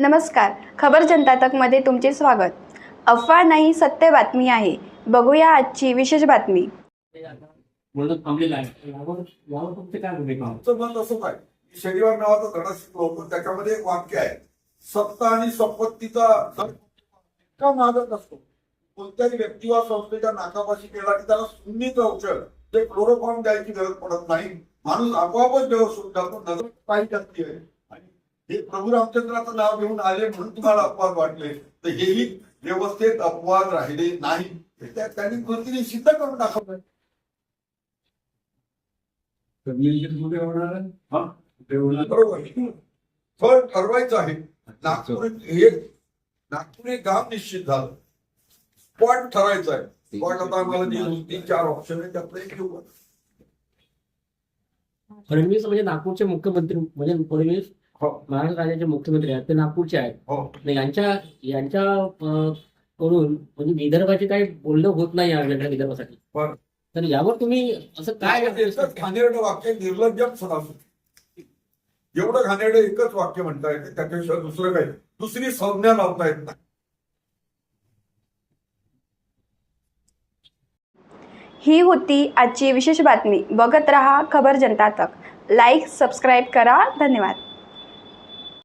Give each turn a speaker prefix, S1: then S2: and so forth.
S1: नमस्कार. खबर जनता तकमध्ये तुमचे स्वागत. अफवा नाही सत्य बातमी आहे. बघूया आजची विशेष बातमी?
S2: आमचं असं काय? शनिवार नावाचा धडा शिकलो पण त्याच्यामध्ये एक वाक्य आहे. सत्ता आणि संपत्तीचा दर इतका मागत असतो. कोणत्याही व्यक्ती वा संस्थेच्या नाकापाशी केला की त्याला सुन्नीचं औषध. ते क्लोरोफॉर्म द्यायची गरज पडत नाही. माणूस आपोआपच व्यवस्थित जातो. नजर काही जास्ती आहे हे प्रभू रामचंद्राचं नाव घेऊन आले म्हणून तुम्हाला अपवाद वाटले. तर हेही व्यवस्थेत अपवाद राहिले नाही. त्या- त्यांनी कृतीने सिद्ध करून दाखवलं? हा? बरोबर. फळ ठरवायचं आहे. नागपूर हे नागपूर हे गाव निश्चित झालं. स्पॉट ठरायचं आहे. स्पॉट आता आम्हाला तीन चार ऑप्शन आहे त्यातलं एक घेऊ
S3: फडणवीस म्हणजे नागपूरचे मुख्यमंत्री म्हणजे फडणवीस
S2: हो.
S3: महाराष्ट्र राज्याचे मुख्यमंत्री आहेत ते नागपूरचे आहेत.
S2: हो.
S3: आणि यांच्या यांच्या अं, कडून म्हणजे विदर्भाचे काही बोलणं होत नाही या वेगळ्या विदर्भासाठी.
S2: बरं.
S3: तर यावर तुम्ही असं काय
S2: काय एकच घाणेरडं वाक्य निर्लज्जम सरासरी एवढं घाणेरडं एकच वाक्य म्हणता येते त्याच्याशिवाय दुसरं काही. दुसरी संज्ञा लावता येत नाही.
S1: ही होती आजची विशेष बातमी. बघत रहा खबर जनता तक. लाईक सबस्क्राईब करा. धन्यवाद.